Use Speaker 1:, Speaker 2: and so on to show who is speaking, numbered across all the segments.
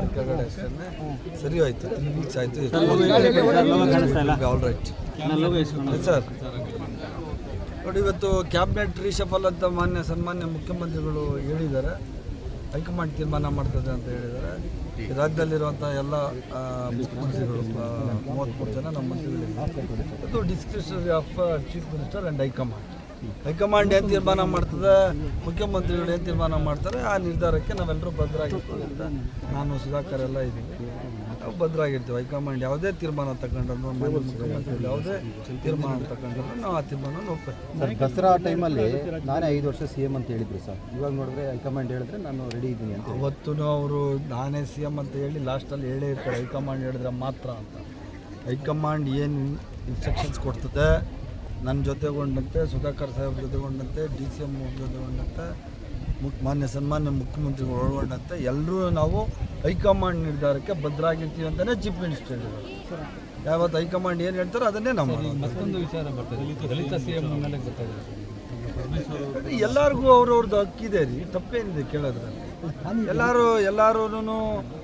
Speaker 1: ಮಾಡಿ ಕೆಳಗಡೆ ಅಷ್ಟೇ. ಸರಿ ಆಯಿತು. ತ್ರೀ ವೀಕ್ಸ್ ಆಯಿತು ಆಲ್ ರೈಟ್ ಸರ್ ನೋಡಿ ಇವತ್ತು ಕ್ಯಾಬಿನೆಟ್ ರೀಶಫಲ್ ಅಂತ ಮಾನ್ಯ ಸನ್ಮಾನ್ಯ ಮುಖ್ಯಮಂತ್ರಿಗಳು ಹೇಳಿದ್ದಾರೆ. ಹೈಕಮಾಂಡ್ ತೀರ್ಮಾನ ಮಾಡ್ತದೆ ಅಂತ ಹೇಳಿದ್ದಾರೆ. ರಾಜ್ಯದಲ್ಲಿರುವಂಥ ಎಲ್ಲ ಮುಖ್ಯಮಂತ್ರಿಗಳು ಮೂವತ್ತ್ಮೂರು ಜನ ನಮ್ಮ ಮಂತ್ರಿಗಳಿದ್ದಾರೆ. ಅದು description of chief minister and high command high command ಏನು ತೀರ್ಮಾನ ಮಾಡ್ತದೆ ಮುಖ್ಯಮಂತ್ರಿಗಳು ಏನು ತೀರ್ಮಾನ ಮಾಡ್ತಾರೆ ಆ ನಿರ್ಧಾರಕ್ಕೆ ನಾವೆಲ್ಲರೂ ಭದ್ರಾಗಿರ್ತೀವಿ ಅಂತ ನಾನು ಸುಧಾಕರ್ ಎಲ್ಲ ಇದ್ದೀವಿ ನಾವು ಭದ್ರಾಗಿರ್ತೀವಿ. ಹೈಕಮಾಂಡ್ ಯಾವುದೇ ತೀರ್ಮಾನ ತಗೊಂಡ್ರು ಮುಖ್ಯಮಂತ್ರಿಗಳು ಯಾವುದೇ ತೀರ್ಮಾನ ತಗೊಂಡ್ರು ನಾವು ಆ ತೀರ್ಮಾನ
Speaker 2: ಸರ್ ದಸರಾ ಟೈಮಲ್ಲಿ ನಾನೇ ಐದು ವರ್ಷ ಸಿ ಎಂ ಅಂತ ಹೇಳಿದ್ರು ಸರ್. ಇವಾಗ ನೋಡಿದ್ರೆ ಹೈಕಮಾಂಡ್ ಹೇಳಿದ್ರೆ ನಾನು ರೆಡಿ ಇದ್ದೀನಿ ಅಂತ
Speaker 1: ಅವತ್ತು ಅವರು ನಾನೇ ಸಿ ಎಂ ಅಂತ ಹೇಳಿ ಲಾಸ್ಟಲ್ಲಿ ಹೇಳೇ ಇರ್ತಾರೆ ಹೈಕಮಾಂಡ್ ಹೇಳಿದ್ರೆ ಮಾತ್ರ ಅಂತ. ಹೈಕಮಾಂಡ್ ಏನು ಇನ್ಸ್ಟ್ರಕ್ಷನ್ಸ್ ಕೊಡ್ತದೆ ನನ್ನ ಜೊತೆಗೊಂಡಂತೆ ಸುಧಾಕರ್ ಸಾಹೇಬ್ ಜೊತೆಗೊಂಡಂತೆ ಡಿ ಸಿ ಎಂ ಜೊತೆಗೊಂಡಂತೆ ಮುಖ್ ಮಾನ್ಯ ಸನ್ಮಾನ್ಯ ಮುಖ್ಯಮಂತ್ರಿಗಳು ಒಳಗೊಂಡಂತೆ ಎಲ್ಲರೂ ನಾವು ಹೈಕಮಾಂಡ್ ನಿರ್ಧಾರಕ್ಕೆ ಭದ್ರಾಗಿರ್ತೀವಿ ಅಂತಲೇ ಚೀಫ್ ಮಿನಿಸ್ಟರ್ ಯಾವತ್ತು ಹೈಕಮಾಂಡ್ ಏನು ಹೇಳ್ತಾರೋ ಅದನ್ನೇ ನಾವು
Speaker 3: ಮತ್ತೊಂದು ವಿಚಾರ ಬರ್ತದೆ
Speaker 1: ಎಲ್ಲರಿಗೂ ಅವ್ರವ್ರದ್ದು ಹಕ್ಕಿದೆ ರೀ. ತಪ್ಪೇನಿದೆ ಕೇಳೋದ್ರಲ್ಲಿ. ಎಲ್ಲರೂ ಎಲ್ಲರೂ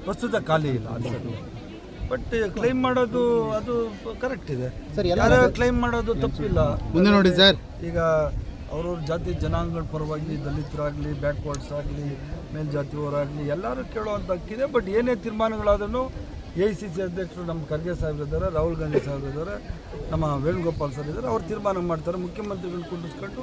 Speaker 1: ಪ್ರಸ್ತುತ ಖಾಲಿ ಇಲ್ಲ ಅನ್ಸುತ್ತೆ. ಬಟ್ ಕ್ಲೈಮ್ ಮಾಡೋದು ಅದು ಕರೆಕ್ಟ್ ಇದೆ.
Speaker 2: ಸರ್,
Speaker 1: ಯಾರು ಕ್ಲೈಮ್ ಮಾಡೋದು ತಪ್ಪಿಲ್ಲ.
Speaker 2: ಮುಂದೆ ನೋಡಿ ಸರ್.
Speaker 1: ಈಗ ಅವ್ರವ್ರ ಜಾತಿ ಜನಾಂಗಗಳ ಪರವಾಗಿ ದಲಿತರಾಗಲಿ ಬ್ಯಾಕ್ವರ್ಡ್ಸ್ ಆಗಲಿ ಮೇಲ್ಜಾತಿಯವರಾಗಲಿ ಎಲ್ಲರೂ ಕೇಳುವಂಥ ಹಕ್ಕಿದೆ ಬಟ್ ಏನೇ ತೀರ್ಮಾನಗಳಾದ್ರೂ ಎ ಸಿ ಸಿ ಅಧ್ಯಕ್ಷರು ನಮ್ಮ ಖರ್ಗೆ ಸಾಹೇಬ್ರು ಇದ್ದಾರೆ ರಾಹುಲ್ ಗಾಂಧಿ ಸಾಹೇಬ್ ಇದ್ದಾರೆ ನಮ್ಮ ವೇಣುಗೋಪಾಲ್ ಸರ್ ಇದ್ದಾರೆ. ಅವ್ರು ತೀರ್ಮಾನ ಮಾಡ್ತಾರೆ. ಮುಖ್ಯಮಂತ್ರಿಗಳನ್ನ ಕುಂಡಿಸ್ಕೊಂಡು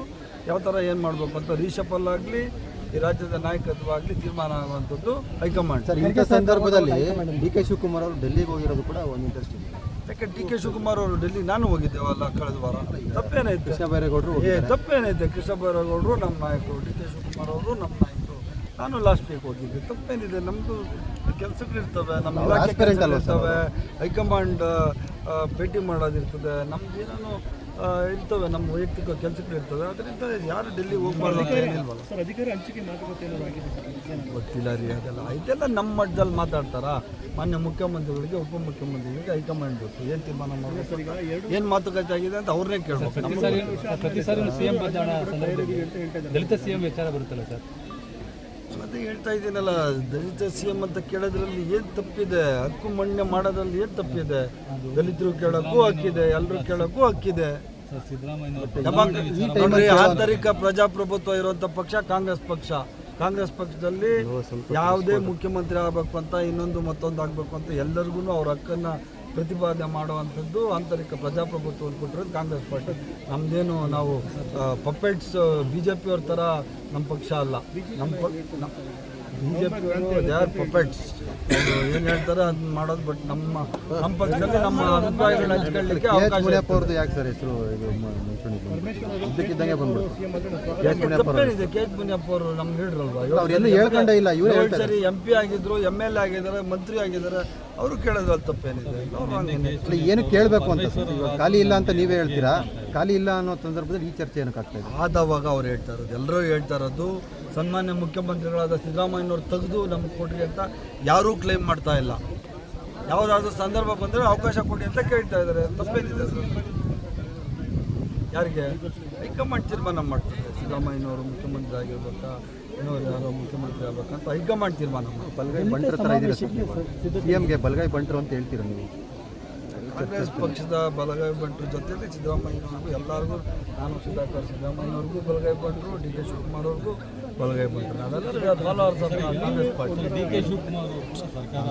Speaker 1: ಯಾವ ಥರ ಏನು ಮಾಡಬೇಕು ಅಂತ ರಿಷಪಲ್ಲಾಗಲಿ ಆಗಲಿ ಈ ರಾಜ್ಯದ ನಾಯಕತ್ವವಾಗಲಿ ತೀರ್ಮಾನ ಆಗುವಂಥದ್ದು ಹೈಕಮಾಂಡ್.
Speaker 2: ಸರ್ ಇಂಥ ಸಂದರ್ಭದಲ್ಲಿ ಡಿ ಕೆ ಶಿವಕುಮಾರ್ ಅವರು ಡೆಲ್ಲಿಗೆ ಹೋಗಿರೋದು ಕೂಡ ಒಂದು ಇಂಟ್ರೆಸ್ಟ್ ಇದೆ.
Speaker 1: ಯಾಕೆ ಡಿ ಕೆ ಶಿವಕುಮಾರ್ ಅವರು ಡೆಲ್ಲಿ ನಾನು ಹೋಗಿದ್ದೇವಲ್ಲ ಕಳೆದ ವಾರ? ತಪ್ಪೇನೈತೆ
Speaker 2: ಕೃಷ್ಣ ಬೈರೇಗೌಡರು
Speaker 1: ಏ ತಪ್ಪೇನೈತೆ ಕೃಷ್ಣ ಬೈರೇಗೌಡರು ನಮ್ಮ ನಾಯಕರು ಡಿ ಕೆ ಶಿವಕುಮಾರ್ ಅವರು ನಮ್ಮ ನಾಯಕರು. ನಾನು ಲಾಸ್ಟ್ ವೀಕ್ ಹೋಗಿದ್ದೆ. ತಪ್ಪೇನಿದೆ. ನಮ್ಮದು ಕೆಲಸಗಳಿರ್ತವೆ ನಮ್ಮ ಇಲಾಖೆ ಇರ್ತವೆ. ಹೈಕಮಾಂಡ್ ಭೇಟಿ ಮಾಡೋದಿರ್ತದೆ. ನಮ್ದು ಏನೇನೋ ಇರ್ತವೆ ನಮ್ಮ ವೈಯಕ್ತಿಕ ಕೆಲಸಗಳಿರ್ತವೆ ಅದರಿಂದ ಯಾರು ಡೆಲ್ಲಿ ಹೋಗ್ಬಾರ್ದು ಅಂತ ಏನಿಲ್ವಲ್ಲ
Speaker 3: ಸರ್ ಅಧಿಕಾರ ಹಂಚಿಕೆ ಮಾತುಕತೆ ಏನಾದ್ರು ಆಗಿದೆ
Speaker 1: ಗೊತ್ತಿಲ್ಲ ರೀ ಅದೆಲ್ಲ. ಇದೆಲ್ಲ ನಮ್ಮ ಮಟ್ಟದಲ್ಲಿ ಮಾತಾಡ್ತಾರ? ಮಾನ್ಯ ಮುಖ್ಯಮಂತ್ರಿಗಳಿಗೆ ಉಪಮುಖ್ಯಮಂತ್ರಿಗಳಿಗೆ ಹೈಕಮಾಂಡ್ ಗೊತ್ತು ಏನು ತೀರ್ಮಾನ ಮಾಡಬೇಕು? ಏನು ಮಾತುಕತೆ ಆಗಿದೆ ಅಂತ ಅವ್ರನ್ನೇ ಕೇಳಬೇಕು.
Speaker 3: ಪ್ರತಿ ಸಾರಿ ಪ್ರತಿ ಸಾರಿ ಸಿಎಂ ದಲಿತ ಸಿಎಂ ವಿಚಾರ ಬರುತ್ತಲ್ಲ ಸರ್?
Speaker 1: ಅದೇ ಹೇಳ್ತಾ ಇದ್ದೀನಲ್ಲ ದಲಿತ ಸಿ ಎಂ ಅಂತ ಕೇಳೋದ್ರಲ್ಲಿ ಏನು ತಪ್ಪಿದೆ? ಹಕ್ಕು ಮಣ್ಯ ಮಾಡೋದ್ರಲ್ಲಿ ಏನು ತಪ್ಪಿದೆ? ದಲಿತರು ಕೇಳೋಕ್ಕೂ ಹಕ್ಕಿದೆ ಎಲ್ಲರೂ ಕೇಳೋಕ್ಕೂ ಹಕ್ಕಿದೆ. ನೋಡ್ರಿ ಆಂತರಿಕ ಪ್ರಜಾಪ್ರಭುತ್ವ ಇರುವಂತ ಪಕ್ಷ ಕಾಂಗ್ರೆಸ್ ಪಕ್ಷ. ಕಾಂಗ್ರೆಸ್ ಪಕ್ಷದಲ್ಲಿ ಯಾವುದೇ ಮುಖ್ಯಮಂತ್ರಿ ಆಗಬೇಕು ಅಂತ ಇನ್ನೊಂದು ಮತ್ತೊಂದು ಆಗಬೇಕು ಅಂತ ಎಲ್ಲರಿಗೂ ಅವ್ರ ಹಕ್ಕನ್ನು ಪ್ರತಿಪಾದನೆ ಮಾಡುವಂಥದ್ದು ಆಂತರಿಕ ಪ್ರಜಾಪ್ರಭುತ್ವ ಕೊಟ್ಟಿರೋದು ಕಾಂಗ್ರೆಸ್ ಪಕ್ಷ. ನಮ್ಮದೇನು ನಾವು ಪಪ್ಪೆಟ್ಸ್ ಬಿ ಜೆ ಪಿಯವ್ರ ಥರ ನಮ್ಮ ಪಕ್ಷ ಅಲ್ಲ. ನಮ್ಮ ದೇ ಆರ್ ಪಪೆಟ್ಸ್ ಏನು ಹೇಳ್ತಾರೆ ಅದನ್ನ ಮಾಡೋದು ಬಟ್ ನಮ್ಮ ನಮ್ಮ ಪಕ್ಷದಲ್ಲಿ ನಮ್ಮ ಅಭಿಪ್ರಾಯಗಳನ್ನ ಹಂಚ್ಕೊಳ್ಳಿಕ್ಕೆ
Speaker 2: ಕೆ
Speaker 1: ಅವಕಾಶ
Speaker 2: ಮುನಿಯಪ್ಪ ಅವ್ರದ್ದು ಯಾಕೆ ಸರ್ ಹೆಸರು ಇದು ಬಂದ್ಬಿಡ್ತು. ಕೆ ಎಚ್ ಮುನಿಯಪ್ಪ ಅವರು
Speaker 1: ನಮ್ಗೆ ಹೇಳಿರಲ್ವಾ
Speaker 2: ಹೇಳ್ಕೊಂಡೇ ಇಲ್ಲ ಇವ್ರು
Speaker 1: ಏಳು ಸರಿ ಎಂ ಪಿ ಆಗಿದ್ರು ಎಂ ಎಲ್ ಎ ಆಗಿದ್ದಾರೆ ಮಂತ್ರಿ ಆಗಿದ್ದಾರೆ ಅವರು ಕೇಳೋದ್ರಲ್ಲಿ ತಪ್ಪೇನಿದೆ.
Speaker 2: ಏನು ಕೇಳಬೇಕು ಅಂತ ಸರ್? ಇವಾಗ ಖಾಲಿ ಇಲ್ಲ ಅಂತ ನೀವೇ ಹೇಳ್ತೀರಾ? ಖಾಲಿ ಇಲ್ಲ ಅನ್ನೋ ಸಂದರ್ಭದಲ್ಲಿ ಈ ಚರ್ಚೆ ಏನಕ್ಕೆ ಆಗ್ತಾ ಇದೆ
Speaker 1: ಆದವಾಗ ಅವ್ರು ಹೇಳ್ತಾ ಇರೋದು ಎಲ್ಲರೂ ಹೇಳ್ತಾ ಇರೋದು ಸನ್ಮಾನ್ಯ ಮುಖ್ಯಮಂತ್ರಿಗಳಾದ ಸಿದ್ದರಾಮಯ್ಯನವ್ರು ತೆಗೆದು ನಮಗೆ ಕೊಡ್ರಿ ಅಂತ ಯಾರೂ ಕ್ಲೈಮ್ ಮಾಡ್ತಾ ಇಲ್ಲ. ಯಾವುದಾದ್ರೂ ಸಂದರ್ಭ ಬಂದರೆ ಅವಕಾಶ ಕೊಡಿ ಅಂತ ಕೇಳ್ತಾ ಇದ್ದಾರೆ. ತಪ್ಪೇನಿದೆ? ಯಾರಿಗೆ? ಹೈಕಮಾಂಡ್ ತೀರ್ಮಾನ ಮಾಡ್ತಾರೆ ಸಿದ್ದರಾಮಯ್ಯನವರು ಮುಖ್ಯಮಂತ್ರಿ ಆಗಿರ್ಬೇಕಾ ಇನ್ನೊಂದು ಯಾರೋ ಮುಖ್ಯಮಂತ್ರಿ ಆಗ್ಬೇಕಂತ ಹೈಕಮಾಂಡ್ ತೀರ್ಮಾನ ಮಾಡ್ತಾರೆ
Speaker 2: ಬಲಗೈ ಬಂಟ್ರ ಥರ ಇದ್ದೀರಾ ಸರ್ ಸಿ ಬಲಗೈ ಬಂಟ್ರು ಅಂತ ಹೇಳ್ತೀರಾ ನೀವು?
Speaker 1: ಕಾಂಗ್ರೆಸ್ ಪಕ್ಷದ ಬಲಗೈ ಬಂಟ್ರ ಜೊತೆಯಲ್ಲಿ ಸಿದ್ದರಾಮಯ್ಯನವ್ರಿಗೂ ಎಲ್ಲರಿಗೂ ನಾನು ಸುಧಾಕರ್ ಸಿದ್ದರಾಮಯ್ಯನವ್ರಿಗೂ ಬಲಗೈ ಬಂಟರು ಡಿ ಕೆ ಶಿವಕುಮಾರ್ ಅವ್ರಿಗೂ followers Congress party.
Speaker 3: D K Shivakumar ಸರ್ಕಾರ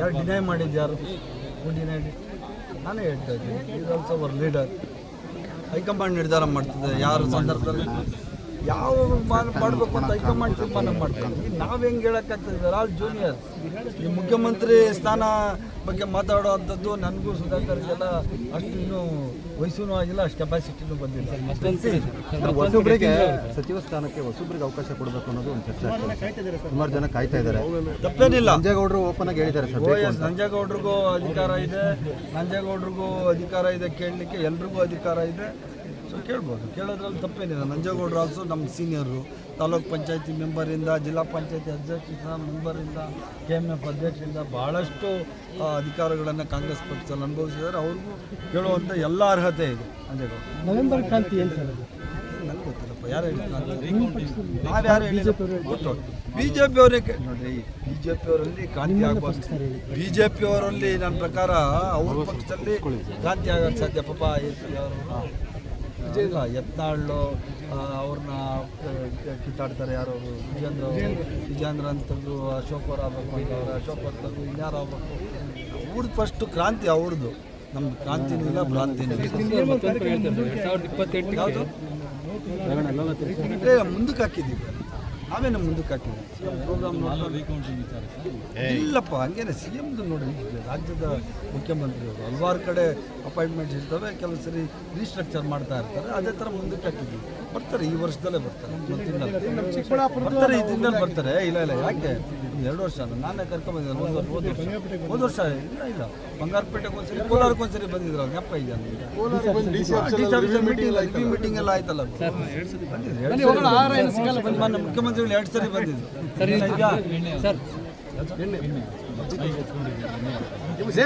Speaker 1: ಯಾರು ಡಿನೈ ಮಾಡಿದ್ದು ಯಾರು? ಡಿನೈಡ್ ನಾನೇ ಹೇಳ್ತಾ ಇದ್ದೀನಿ. Is also our leader high command ನಿರ್ಧಾರ ಮಾಡ್ತದೆ ಯಾರು ಸಂದರ್ಭದಲ್ಲಿ? ಯಾವ ಮಾಡಬೇಕು ಮಾಡ್ಬೇಕು ಅಂತ ಹೈಕಮಾಂಡ್ ತೀರ್ಮಾನ ಮಾಡ್ತಾರೆ ಈಗ ನಾವು ಹೆಂಗೆ ಹೇಳೋಕ್ಕಾಗ್ತದೆ? ಆಲ್ ಜೂನಿಯರ್ ಈ ಮುಖ್ಯಮಂತ್ರಿ ಸ್ಥಾನ ಬಗ್ಗೆ ಮಾತಾಡೋವಂಥದ್ದು ನನಗೂ ಸುಧಾಕರ್ಗೆಲ್ಲ ಅಷ್ಟು ಇನ್ನೂ ವಯಸ್ಸೂ ಆಗಿಲ್ಲ ಅಷ್ಟು ಕೆಪಾಸಿಟಿನೂ ಬಂದಿಲ್ಲ.
Speaker 2: ಹೊಸೊಬ್ಬರಿಗೆ ಸಚಿವ ಸ್ಥಾನಕ್ಕೆ ಹೊಸೊಬ್ಬರಿಗೆ ಅವಕಾಶ ಕೊಡಬೇಕು ಅನ್ನೋದು ಒಂದು ಚರ್ಚೆ ಆಗ್ತದೆ ಸುಮಾರು ಜನ ಕಾಯ್ತಾ ಇದ್ದಾರೆ.
Speaker 1: ತಪ್ಪೇನಿಲ್ಲ.
Speaker 2: ನಂಜೇಗೌಡರು ಓಪನ್ ಆಗಿ ಹೇಳಿದ್ದಾರೆ ಸರ್
Speaker 1: ಓ ಎಸ್ ನಂಜೇಗೌಡ್ರಿಗೂ ಅಧಿಕಾರ ಇದೆ. ನಂಜೇಗೌಡ್ರಿಗೂ ಅಧಿಕಾರ ಇದೆ ಕೇಳಲಿಕ್ಕೆ ಎಲ್ರಿಗೂ ಅಧಿಕಾರ ಇದೆ. ಸೊ ಕೇಳ್ಬೋದು. ಕೇಳೋದ್ರಲ್ಲಿ ತಪ್ಪೇನಿಲ್ಲ. ನಂಜೇಗೌಡರು ಆಲ್ಸೋ ನಮ್ಮ ಸೀನಿಯರು ತಾಲೂಕ್ ಪಂಚಾಯತಿ ಮೆಂಬರಿಂದ ಜಿಲ್ಲಾ ಪಂಚಾಯತಿ ಅಧ್ಯಕ್ಷ ಮೆಂಬರಿಂದ ಕೆ ಎಂ ಎಫ್ ಅಧ್ಯಕ್ಷರಿಂದ ಭಾಳಷ್ಟು ಅಧಿಕಾರಗಳನ್ನು ಕಾಂಗ್ರೆಸ್ ಪಕ್ಷದಲ್ಲಿ ಅನುಭವಿಸಿದ್ದಾರೆ. ಅವ್ರಿಗೂ ಕೇಳುವಂಥ ಎಲ್ಲ ಅರ್ಹತೆ ಇದೆ. ನಂಜೇಗೌಡ
Speaker 3: ನವೆಂಬರ್ ಕ್ರಾಂತಿ ಏನು ಸರ್
Speaker 1: ನನಗೆ ಗೊತ್ತಿಲ್ಲಪ್ಪ. ಯಾರು ನಾವು ಯಾರು ಹೇಳಿಲ್ಲ ಬಿ ಜೆ ಪಿ ಅವರೇ ನೋಡ್ರಿ ಬಿ ಜೆ ಪಿ ಅವರಲ್ಲಿ ಕಾಂತಿ ಆಗ್ಬೋದು ಬಿ ಜೆ ಪಿ ಅವರಲ್ಲಿ ನನ್ನ ಪ್ರಕಾರ ಅವ್ರ ಪಕ್ಷದಲ್ಲಿ ಕ್ರಾಂತಿ ಆಗಕ್ಕೆ ಸಾಧ್ಯ ಪಾಪ ಇಲ್ಲ ಯತ್ನಾಳು ಅವ್ರನ್ನ ಕಿತ್ತಾಡ್ತಾರೆ ಯಾರು? ವಿಜೇಂದ್ರ. ವಿಜೇಂದ್ರ. ಅಂತಂದು ಅಶೋಕ್ ಅವ್ರು ಆಗ್ಬೇಕು ಅಂತವ್ರೆ ಅಶೋಕ್ ಅವ್ರ ತಂದು ಇನ್ಯಾರು ಆಗ್ಬೇಕು? ಅವ್ರದ್ದು ಫಸ್ಟು ಕ್ರಾಂತಿ ಅವ್ರದ್ದು ನಮ್ದು ಕ್ರಾಂತಿನೂ ಇಲ್ಲ ಭ್ರಾಂತಿನೂ ಇಲ್ಲ. ಮುಂದಕ್ಕೆ ಹಾಕಿದ್ದೀವಿ. ನಾವೇನು ಮುಂದಕ್ಕೆ ಹಾಕಿದ್ದೀವಿ ಪ್ರೋಗ್ರಾಮ್ ಇಲ್ಲಪ್ಪ ಹಂಗೇನೆ ಸಿ ಎಮ್ದು ನೋಡಿ ರಾಜ್ಯದ ಮುಖ್ಯಮಂತ್ರಿಯವರು. ಹಲವಾರು ಕಡೆ ಅಪಾಯಿಂಟ್ಮೆಂಟ್ಸ್ ಇರ್ತವೆ ಕೆಲವು ಸರಿ ರೀಸ್ಟ್ರಕ್ಚರ್ ಮಾಡ್ತಾ ಇರ್ತಾರೆ ಅದೇ ಥರ ಮುಂದಕ್ಕೆ ಹಾಕಿದ್ದೀವಿ ಬರ್ತಾರೆ ಈ ವರ್ಷದಲ್ಲೇ ಬರ್ತಾರೆ ಬರ್ತಾರೆ ಈ ತಿಂಗಳಲ್ಲಿ ಬರ್ತಾರೆ. ಇಲ್ಲ ಇಲ್ಲ ಯಾಕೆ? ಎರಡು ವರ್ಷ ನಾನೇ ನಾನೇ ಕರ್ಕೊಂಬಂದಿದ್ದೆ ಒಂದು ವರ್ಷ ಹೋದ ವರ್ಷ. ಹೋದ ವರ್ಷ ಇಲ್ಲ ಇಲ್ಲ. ಬಂಗಾರಪೇಟೆಗೆ ಒಂದ್ಸರಿ ಕೋಲಾರಕ್ಕೆ ಒಂದ್ಸರಿ ಬಂದಿದ್ರು ಜ್ಞಾಪ ಇದೆ ಮೀಟಿಂಗ್ ಮೀಟಿಂಗ್ ಎಲ್ಲ ಆಯ್ತಲ್ಲ. ಮಾನ್ಯ ಮುಖ್ಯಮಂತ್ರಿಗಳು ಎರಡು ಸರಿ ಬಂದಿದ್ರು
Speaker 3: ಸರ್. ಸರ್